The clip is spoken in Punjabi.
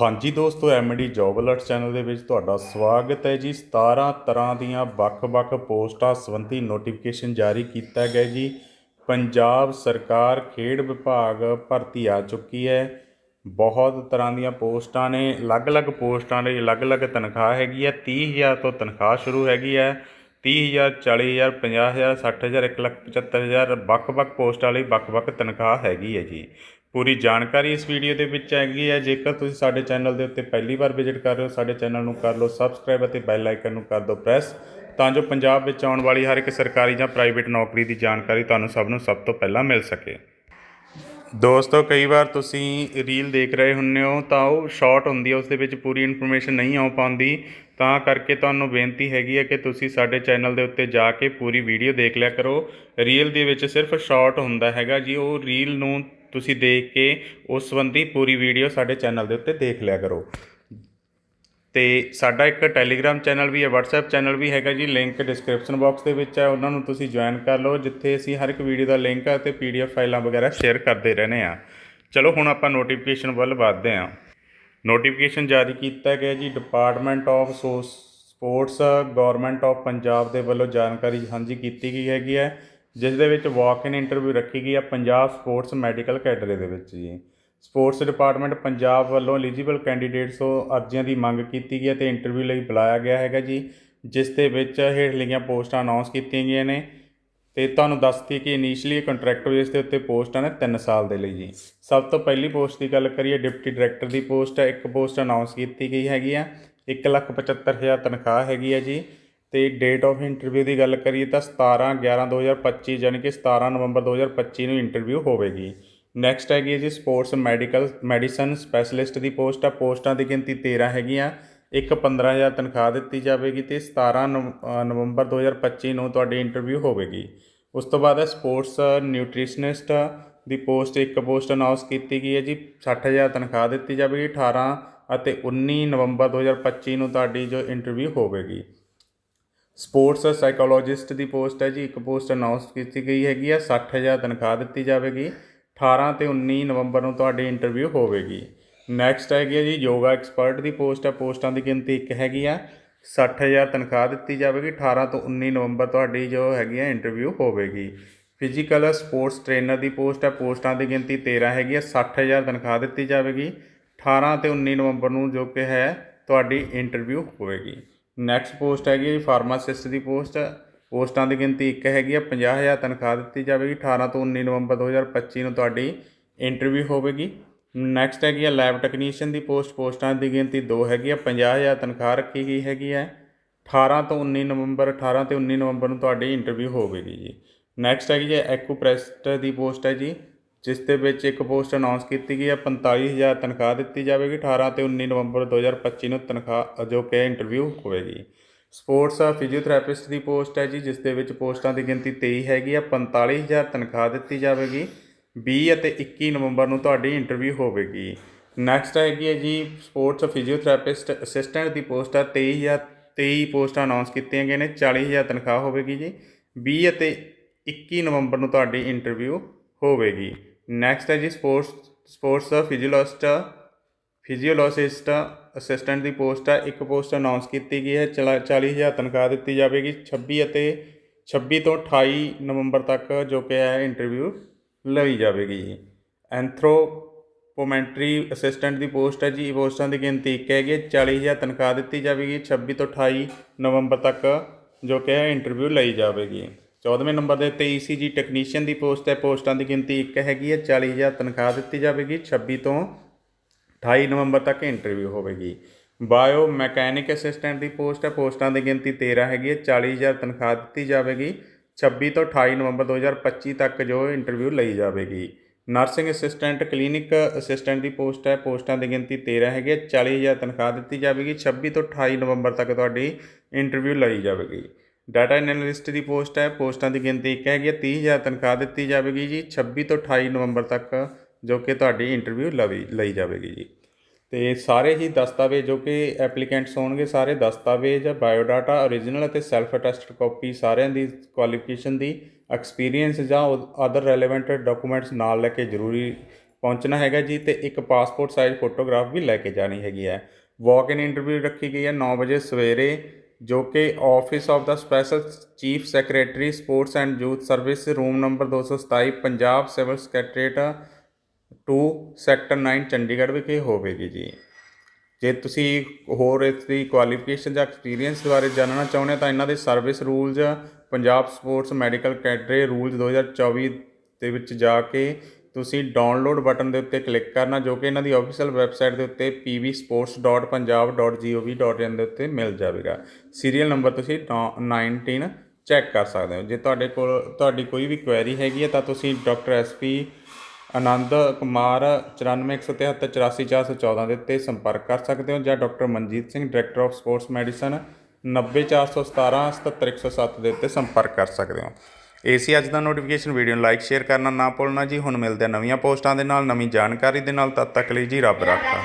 ਹਾਂਜੀ ਦੋਸਤੋ ਐਮਡੀ ਜੌਬ ਅਲਰਟ ਚੈਨਲ ਦੇ ਵਿੱਚ ਤੁਹਾਡਾ ਸਵਾਗਤ ਹੈ ਜੀ। 17 ਤਰ੍ਹਾਂ ਦੀਆਂ ਵੱਖ-ਵੱਖ ਪੋਸਟਾਂ ਸੰਬੰਧੀ ਨੋਟੀਫਿਕੇਸ਼ਨ ਜਾਰੀ ਕੀਤਾ ਗਿਆ ਜੀ। ਪੰਜਾਬ ਸਰਕਾਰ, ਖੇਡ ਵਿਭਾਗ ਭਰਤੀ ਆ ਚੁੱਕੀ ਹੈ। ਬਹੁਤ ਤਰ੍ਹਾਂ ਦੀਆਂ ਪੋਸਟਾਂ ਨੇ, ਅਲੱਗ-ਅਲੱਗ ਪੋਸਟਾਂ ਲਈ ਅਲੱਗ-ਅਲੱਗ ਤਨਖਾਹ ਹੈਗੀ ਹੈ। 30000 ਤੋਂ ਤਨਖਾਹ ਸ਼ੁਰੂ ਹੈਗੀ ਹੈ। 30000 40000 50000 60000 175000 ਵੱਖ-ਵੱਖ ਪੋਸਟਾਂ ਲਈ ਵੱਖ-ਵੱਖ ਤਨਖਾਹ ਹੈਗੀ ਹੈ ਜੀ। ਪੂਰੀ ਜਾਣਕਾਰੀ ਇਸ ਵੀਡੀਓ ਦੇ ਵਿੱਚ ਹੈਗੀ ਹੈ। ਜੇਕਰ ਤੁਸੀਂ ਸਾਡੇ ਚੈਨਲ ਦੇ ਉੱਤੇ ਪਹਿਲੀ ਵਾਰ ਵਿਜ਼ਿਟ ਕਰ ਰਹੇ ਹੋ, ਸਾਡੇ ਚੈਨਲ ਨੂੰ ਕਰ ਲਓ ਸਬਸਕ੍ਰਾਈਬ ਅਤੇ ਬੈਲ ਆਈਕਨ ਨੂੰ ਕਰ ਦਿਓ ਪ੍ਰੈਸ ਤਾਂ ਜੋ ਪੰਜਾਬ ਵਿੱਚ ਆਉਣ ਵਾਲੀ ਹਰ ਇੱਕ ਸਰਕਾਰੀ ਜਾਂ ਪ੍ਰਾਈਵੇਟ ਨੌਕਰੀ ਦੀ ਜਾਣਕਾਰੀ ਤੁਹਾਨੂੰ ਸਭ ਨੂੰ ਸਭ ਤੋਂ ਪਹਿਲਾਂ ਮਿਲ ਸਕੇ। ਦੋਸਤੋ, ਕਈ ਵਾਰ ਤੁਸੀਂ ਰੀਲ ਦੇਖ ਰਹੇ ਹੁੰਦੇ ਹੋ ਤਾਂ ਉਹ ਸ਼ਾਰਟ ਹੁੰਦੀ ਹੈ, ਉਸ ਦੇ ਵਿੱਚ ਪੂਰੀ ਇਨਫੋਰਮੇਸ਼ਨ ਨਹੀਂ ਆ ਪਾਉਂਦੀ। ਤਾਂ ਕਰਕੇ ਤੁਹਾਨੂੰ ਬੇਨਤੀ ਹੈਗੀ ਹੈ ਕਿ ਤੁਸੀਂ ਸਾਡੇ ਚੈਨਲ ਦੇ ਉੱਤੇ ਜਾ ਕੇ ਪੂਰੀ ਵੀਡੀਓ ਦੇਖ ਲਿਆ ਕਰੋ। ਰੀਲ ਦੇ ਵਿੱਚ ਸਿਰਫ ਸ਼ਾਰਟ ਹੁੰਦਾ ਹੈਗਾ ਜੀ, ਉਹ ਰੀਲ ਨੂੰ ਤੁਸੀਂ ਦੇਖ ਕੇ ਉਸ ਸੰਬੰਧੀ ਪੂਰੀ ਵੀਡੀਓ ਸਾਡੇ ਚੈਨਲ ਦੇ ਉੱਤੇ ਦੇਖ ਲਿਆ ਕਰੋ। ਤੇ ਸਾਡਾ ਇੱਕ ਟੈਲੀਗ੍ਰਾਮ ਚੈਨਲ ਵੀ ਹੈ, WhatsApp ਚੈਨਲ ਵੀ ਹੈਗਾ ਜੀ, ਲਿੰਕ ਡਿਸਕ੍ਰਿਪਸ਼ਨ ਬਾਕਸ ਦੇ ਵਿੱਚ ਹੈ, ਉਹਨਾਂ ਨੂੰ ਤੁਸੀਂ ਜੁਆਇਨ ਕਰ ਲਓ, ਜਿੱਥੇ ਅਸੀਂ ਹਰ ਇੱਕ ਵੀਡੀਓ ਦਾ ਲਿੰਕ ਅਤੇ PDF ਫਾਈਲਾਂ ਵਗੈਰਾ ਸ਼ੇਅਰ ਕਰਦੇ ਰਹਿੰਦੇ ਆ ਚਲੋ, ਹੁਣ ਆਪਾਂ ਨੋਟੀਫਿਕੇਸ਼ਨ ਵੱਲ ਵਧਦੇ ਹਾਂ। ਨੋਟੀਫਿਕੇਸ਼ਨ ਜਾਰੀ ਕੀਤਾ ਗਿਆ ਜੀ department of sports government of Punjab ਦੇ ਵੱਲੋਂ ਜਾਣਕਾਰੀ ਸਾਂਝੀ ਕੀਤੀ ਗਈ ਹੈਗੀ ਹੈ। ਜਿਸ ਦੇ ਵਿੱਚ ਵਾਕ ਇਨ ਇੰਟਰਵਿਊ ਰੱਖੀ ਗਈ ਆ ਪੰਜਾਬ ਸਪੋਰਟਸ ਮੈਡੀਕਲ ਕੈਡਰੇ ਦੇ ਵਿੱਚ ਜੀ। ਸਪੋਰਟਸ ਡਿਪਾਰਟਮੈਂਟ ਪੰਜਾਬ ਵੱਲੋਂ ਐਲੀਜੀਬਲ ਕੈਂਡੀਡੇਟਸ ਤੋਂ ਅਰਜ਼ੀਆਂ ਦੀ ਮੰਗ ਕੀਤੀ ਗਈ ਹੈ ਤੇ ਇੰਟਰਵਿਊ ਲਈ ਬੁਲਾਇਆ ਗਿਆ ਹੈਗਾ ਜੀ, ਜਿਸ ਦੇ ਵਿੱਚ ਹੇਠ ਲਿਖੀਆਂ ਪੋਸਟਾਂ ਅਨਾਉਂਸ ਕੀਤੀਆਂ ਗਈਆਂ ਨੇ ਤੇ ਤੁਹਾਨੂੰ ਦੱਸਦੀ ਕਿ ਇਨੀਸ਼ੀਅਲੀ ਕੰਟਰੈਕਟ ਬੇਸ ਦੇ ਉੱਤੇ ਪੋਸਟਾਂ ਨੇ 3 ਸਾਲ ਦੇ ਲਈ ਜੀ। ਸਭ ਤੋਂ ਪਹਿਲੀ ਪੋਸਟ ਦੀ ਗੱਲ ਕਰੀਏ, ਡਿਪਟੀ ਡਾਇਰੈਕਟਰ ਦੀ ਪੋਸਟ ਹੈ ਇੱਕ ਪੋਸਟ ਅਨਾਉਂਸ ਕੀਤੀ ਗਈ ਹੈਗੀ ਆ 175000 ਤਨਖਾਹ ਹੈਗੀ ਹੈ ਜੀ। ਤੇ ਡੇਟ ਆਫ ਇੰਟਰਵਿਊ ਦੀ ਗੱਲ ਕਰੀਏ ਤਾਂ 17 11 2025 ਯਾਨੀ ਕਿ 17 ਨਵੰਬਰ 2025 ਨੂੰ ਇੰਟਰਵਿਊ ਹੋਵੇਗੀ। ਨੈਕਸਟ ਹੈਗੀ ਹੈ ਜੀ ਸਪੋਰਟਸ ਮੈਡੀਕਲ ਮੈਡੀਸਨ ਸਪੈਸ਼ਲਿਸਟ ਦੀ ਪੋਸਟ ਆ। ਪੋਸਟਾਂ ਦੀ ਗਿਣਤੀ 13 ਹੈਗੀਆਂ। ਇੱਕ 15000 ਤਨਖਾਹ ਦਿੱਤੀ ਜਾਵੇਗੀ ਤੇ 17 ਨਵ- ਅ, ਨਵੰਬਰ 2025 ਨੂੰ ਤੁਹਾਡੀ ਇੰਟਰਵਿਊ ਹੋਵੇਗੀ। ਉਸ ਤੋਂ ਬਾਅਦ ਹੈ ਸਪੋਰਟਸ ਨਿਊਟ੍ਰੀਸ਼ਨਿਸਟ ਦੀ ਪੋਸਟ ਇੱਕ ਪੋਸਟ ਅਨਾਉਂਸ ਕੀਤੀ ਗਈ ਹੈ ਜੀ। 60000 ਤਨਖਾਹ ਦਿੱਤੀ ਜਾਵੇਗੀ। 18 ਅਤੇ 19 ਨਵੰਬਰ 2025 ਨੂੰ ਤੁਹਾਡੀ ਜੋ ਇੰਟਰਵਿਊ ਹੋਵੇਗੀ। ਸਪੋਰਟਸ ਸਾਈਕੋਲੋਜਿਸਟ ਦੀ ਪੋਸਟ ਹੈ ਜੀ, ਇੱਕ ਪੋਸਟ ਅਨਾਉਂਸ ਕੀਤੀ ਗਈ ਹੈਗੀ ਆ 60000 ਤਨਖਾਹ ਦਿੱਤੀ ਜਾਵੇਗੀ 18 ਤੇ 19 ਨਵੰਬਰ ਨੂੰ ਤੁਹਾਡੀ ਇੰਟਰਵਿਊ ਹੋਵੇਗੀ। ਨੈਕਸਟ ਹੈਗੀ ਹੈ ਜੀ, ਯੋਗਾ ਐਕਸਪਰਟ ਦੀ ਪੋਸਟ ਹੈ, ਪੋਸਟਾਂ ਦੀ ਗਿਣਤੀ ਇੱਕ ਹੈਗੀ ਆ 60000 ਤਨਖਾਹ ਦਿੱਤੀ ਜਾਵੇਗੀ 18 ਤੋਂ 19 ਨਵੰਬਰ ਤੁਹਾਡੀ ਜੋ ਹੈਗੀ ਆ ਇੰਟਰਵਿਊ ਹੋਵੇਗੀ। ਫਿਜ਼ੀਕਲ ਸਪੋਰਟਸ ਟ੍ਰੇਨਰ ਦੀ ਪੋਸਟ ਹੈ, ਪੋਸਟਾਂ ਦੀ ਗਿਣਤੀ 13 ਹੈਗੀ ਆ 60000 ਤਨਖਾਹ ਦਿੱਤੀ ਜਾਵੇਗੀ 18 ਤੇ 19 ਨਵੰਬਰ ਨੂੰ ਜੋ ਕਿ ਹੈ, ਤੁਹਾਡੀ ਇੰਟਰਵਿਊ ਹੋਵੇਗੀ। ਨੈਕਸਟ ਪੋਸਟ ਹੈਗੀ ਹੈ ਫਾਰਮਾਸਿਸਟ ਦੀ ਪੋਸਟ ਪੋਸਟਾਂ ਦੀ ਗਿਣਤੀ ਇੱਕ ਹੈਗੀ ਆ 50000 ਤਨਖਾਹ ਦਿੱਤੀ ਜਾਵੇਗੀ 18 ਤੋਂ 19 ਨਵੰਬਰ 2025 ਨੂੰ ਤੁਹਾਡੀ ਇੰਟਰਵਿਊ ਹੋਵੇਗੀ। ਨੈਕਸਟ ਹੈਗੀ ਆ ਲੈਬ ਟੈਕਨੀਸ਼ੀਅਨ ਦੀ ਪੋਸਟ ਪੋਸਟਾਂ ਦੀ ਗਿਣਤੀ 2 ਹੈਗੀ ਆ 50000 ਤਨਖਾਹ ਰੱਖੀ ਗਈ ਹੈਗੀ ਹੈ 18 ਤੋਂ 19 ਨਵੰਬਰ 18 ਤੇ 19 ਨਵੰਬਰ ਨੂੰ ਤੁਹਾਡੀ ਇੰਟਰਵਿਊ ਹੋਵੇਗੀ ਜੀ। ਨੈਕਸਟ ਹੈਗੀ ਜੀ ਐਕੂਪ੍ਰੈਸਟ ਦੀ ਪੋਸਟ ਹੈ ਜੀ। ਜਿਸ ਦੇ ਵਿੱਚ ਇੱਕ ਪੋਸਟ ਅਨਾਉਂਸ ਕੀਤੀ ਗਈ ਹੈ 45000 ਤਨਖਾਹ ਦਿੱਤੀ ਜਾਵੇਗੀ 18 ਤੇ 19 ਨਵੰਬਰ 2025 ਨੂੰ ਤਨਖਾਹ, ਜੋ ਕਿ ਇੰਟਰਵਿਊ ਹੋਵੇਗੀ। ਸਪੋਰਟਸ ਫਿਜ਼ੀਓਥੈਰੇਪਿਸਟ ਦੀ ਪੋਸਟ ਹੈ ਜੀ, ਜਿਸ ਦੇ ਵਿੱਚ ਪੋਸਟਾਂ ਦੀ ਗਿਣਤੀ 23 ਹੈਗੀ ਆ 45000 ਤਨਖਾਹ ਦਿੱਤੀ ਜਾਵੇਗੀ। 20 ਅਤੇ 21 ਨਵੰਬਰ ਨੂੰ ਤੁਹਾਡੀ ਇੰਟਰਵਿਊ ਹੋਵੇਗੀ। ਨੈਕਸਟ ਹੈਗੀ ਹੈ ਜੀ ਸਪੋਰਟਸ ਫਿਜ਼ੀਓਥੈਰੇਪਿਸਟ ਅਸਿਸਟੈਂਟ ਦੀ ਪੋਸਟ ਹੈ 23000 23 ਪੋਸਟਾਂ ਅਨਾਉਂਸ ਕੀਤੀਆਂ ਗਈਆਂ ਨੇ 40000 ਤਨਖਾਹ ਹੋਵੇਗੀ ਜੀ। 20 ਅਤੇ 21 ਨਵੰਬਰ ਨੂੰ ਤੁਹਾਡੀ ਇੰਟਰਵਿਊ ਹੋਵੇਗੀ। ਨੈਕਸਟ ਹੈ ਜੀ sports sports physiologist physiologist assistant ਦੀ ਪੋਸਟ ਹੈ। ਇੱਕ ਪੋਸਟ ਅਨਾਉਂਸ ਕੀਤੀ ਗਈ ਹੈ। ਚਲਾ- 40000 ਤਨਖਾਹ ਦਿੱਤੀ ਜਾਵੇਗੀ। 26 ਅਤੇ 26 ਤੋਂ 28 ਨਵੰਬਰ ਤੱਕ ਜੋ ਕਿ ਹੈ ਇੰਟਰਵਿਊ ਲਈ ਜਾਵੇਗੀ ਜੀ। ਐਂਥਰੋਪੋਮੈਂਟਰੀ ਅਸਿਸਟੈਂਟ ਦੀ ਪੋਸਟ ਹੈ ਜੀ। ਪੋਸਟਾਂ ਦੀ ਗਿਣਤੀ ਇੱਕ ਹੈਗੀ ਹੈ। 40000 ਤਨਖਾਹ ਦਿੱਤੀ ਜਾਵੇਗੀ। 26 ਤੋਂ 28 ਨਵੰਬਰ ਤੱਕ ਜੋ ਕਿ ਹੈ ਇੰਟਰਵਿਊ ਲਈ ਜਾਵੇਗੀ। 14ਵੇਂ ਨੰਬਰ ਦੇ ਉੱਤੇ ECG ਟੈਕਨੀਸ਼ੀਅਨ ਦੀ ਪੋਸਟ ਹੈ। ਪੋਸਟਾਂ ਦੀ ਗਿਣਤੀ ਇੱਕ ਹੈਗੀ ਹੈ। 40000 ਤਨਖਾਹ ਦਿੱਤੀ ਜਾਵੇਗੀ। 26 ਤੋਂ 28 ਨਵੰਬਰ ਤੱਕ ਇੰਟਰਵਿਊ ਹੋਵੇਗੀ। ਬਾਇਓ ਮੈਕੈਨਿਕ ਅਸਿਸਟੈਂਟ ਦੀ ਪੋਸਟ ਹੈ। ਪੋਸਟਾਂ ਦੀ ਗਿਣਤੀ 13 ਹੈਗੀ ਹੈ। 40000 ਤਨਖਾਹ ਦਿੱਤੀ ਜਾਵੇਗੀ। 26 ਤੋਂ 28 ਨਵੰਬਰ 2025 ਤੱਕ ਜੋ ਇੰਟਰਵਿਊ ਲਈ ਜਾਵੇਗੀ। ਨਰਸਿੰਗ ਅਸਿਸਟੈਂਟ ਕਲੀਨਿਕ ਅਸਿਸਟੈਂਟ ਦੀ ਪੋਸਟ ਹੈ। ਪੋਸਟਾਂ ਦੀ ਗਿਣਤੀ 13 ਹੈਗੀ ਹੈ। 40000 ਤਨਖਾਹ ਦਿੱਤੀ ਜਾਵੇਗੀ। 26 ਤੋਂ 28 ਨਵੰਬਰ ਤੱਕ ਤੁਹਾਡੀ ਇੰਟਰਵਿਊ ਲਈ ਜਾਵੇਗੀ। ਡਾਟਾ ਐਨਾਲਿਸਟ ਦੀ ਪੋਸਟ ਹੈ। ਪੋਸਟਾਂ ਦੀ ਗਿਣਤੀ ਇੱਕ ਹੈਗੀ ਹੈ। 30000 ਤਨਖਾਹ ਦਿੱਤੀ ਜਾਵੇਗੀ ਜੀ। 26 ਤੋਂ 28 ਨਵੰਬਰ ਤੱਕ ਜੋ ਕਿ ਤੁਹਾਡੀ ਇੰਟਰਵਿਊ ਲਵੀ, ਲਈ ਜਾਵੇਗੀ ਜੀ। ਤੇ ਸਾਰੇ ਹੀ ਦਸਤਾਵੇਜ਼ ਜੋ ਕਿ ਐਪਲੀਕੈਂਟਸ ਹੋਣਗੇ, ਸਾਰੇ ਦਸਤਾਵੇਜ਼ ਬਾਇਓਡਾਟਾ ਓਰੀਜਨਲ ਅਤੇ ਸੈਲਫ ਅਟੈਸਟਡ ਕਾਪੀ ਸਾਰਿਆਂ ਦੀ ਕੁਆਲੀਫਿਕੇਸ਼ਨ ਦੀ ਐਕਸਪੀਰੀਅੰਸ ਜਾਂ ਅਦਰ ਰੈਲੇਵੈਂਟ ਡਾਕੂਮੈਂਟਸ ਨਾਲ ਲੈ ਕੇ ਜ਼ਰੂਰੀ ਪਹੁੰਚਣਾ ਹੈਗਾ ਜੀ। ਤੇ ਇੱਕ ਪਾਸਪੋਰਟ ਸਾਈਜ਼ ਫੋਟੋਗ੍ਰਾਫ ਵੀ ਲੈ ਕੇ ਜਾਣੀ ਹੈਗੀ ਹੈ। ਵਾਕ ਇਨ ਇੰਟਰਵਿਊ ਰੱਖੀ ਗਈ ਹੈ 9 ਵਜੇ ਸਵੇਰੇ। ਜੋ ਕਿ office of the special chief secretary sports and youth service room number 227 Punjab civil secretariat 2 sector 9 Chandigarh ਵਿਖੇ ਹੋਵੇਗੀ ਜੀ। ਜੇ ਤੁਸੀਂ ਹੋਰ ਇਸ ਦੀ ਕੁਆਲੀਫਿਕੇਸ਼ਨ ਜਾਂ ਐਕਸਪੀਰੀਅੰਸ ਬਾਰੇ ਜਾਣਨਾ ਚਾਹੁੰਦੇ ਹੋ, ਤਾਂ ਇਹਨਾਂ ਦੇ service rules Punjab sports medical cadre rules 2024 ਦੇ ਵਿੱਚ ਜਾ ਕੇ ਤੁਸੀਂ ਡਾਊਨਲੋਡ ਬਟਨ ਦੇ ਉੱਤੇ ਕਲਿੱਕ ਕਰਨਾ ਜੋ ਕਿ ਇਹਨਾਂ ਦੀ ਆਫੀਸ਼ੀਅਲ ਵੈਬਸਾਈਟ ਦੇ ਉੱਤੇ pvsports.punjab.gov.in ਦੇ ਉੱਤੇ ਮਿਲ ਜਾਵੇਗਾ। ਸੀਰੀਅਲ ਨੰਬਰ ਤੁਸੀਂ ਨੌ- 19 ਚੈੱਕ ਕਰ ਸਕਦੇ ਹੋ। ਜੇ ਤੁਹਾਡੇ ਕੋਲ, ਤੁਹਾਡੀ ਕੋਈ ਵੀ ਕੁਐਰੀ ਹੈਗੀ ਹੈ ਤਾਂ ਤੁਸੀਂ ਡਾਕਟਰ ਐਸਪੀ ਆਨੰਦ ਕੁਮਾਰ 9417344414 ਦੇ ਉੱਤੇ ਸੰਪਰਕ ਕਰ ਸਕਦੇ ਹੋ ਜਾਂ doctor Manjeet Singh director of sports medicine 90417 77107 ਦੇ ਉੱਤੇ ਸੰਪਰਕ ਕਰ ਸਕਦੇ ਹੋ। ਇਹ ਸੀ ਅੱਜ ਦਾ ਨੋਟੀਫਿਕੇਸ਼ਨ ਵੀਡੀਓ ਨੂੰ ਲਾਈਕ ਸ਼ੇਅਰ ਕਰਨਾ ਨਾ ਭੁੱਲਣਾ ਜੀ। ਹੁਣ ਮਿਲਦੇ ਆ ਨਵੀਆਂ ਪੋਸਟਾਂ ਦੇ ਨਾਲ, ਨਵੀਂ ਜਾਣਕਾਰੀ ਦੇ ਨਾਲ, ਤਦ ਤੱਕ ਲਈ ਜੀ ਰੱਬ ਰਾਖਾ।